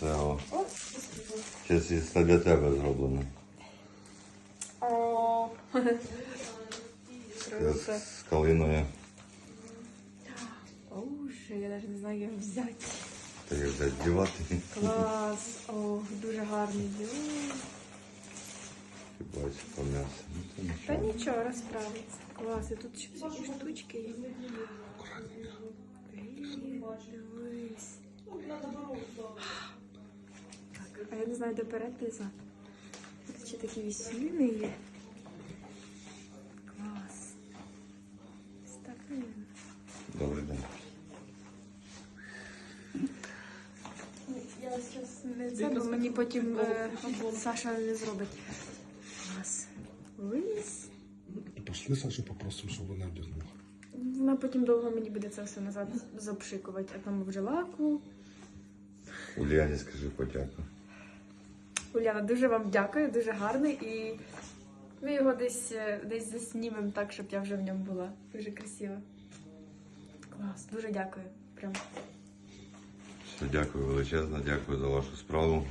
Це о. Це для тебе зроблено. О, З, з калиною. Боже, я навіть не знаю, як взяти. Та як взяти дівати. Клас. О, дуже гарний. Ой. Хіба по м'ясу. Ну, Та нічого. нічого, розправиться. Клас, і тут ще всякі штучки є. Блін, дивись. Так, а я не знаю, де перед, де зад. Ще такі весільні є. Клас. Ось так. Добрий день. Я зараз не це, бо мені потім е, Саша не зробить. Клас. Ось. Пошли Сашу попросимо, щоб вона вдягнула. Вона потім довго мені буде це все назад запшикувати, а там вже лаку. Ульяні скажи подяку. Уляна, дуже вам дякую, дуже гарний і ми його десь, е, десь заснімемо так, щоб я вже в ньому була. Дуже красиво. Клас, дуже дякую. Прям. Все, дякую величезно, дякую за вашу справу.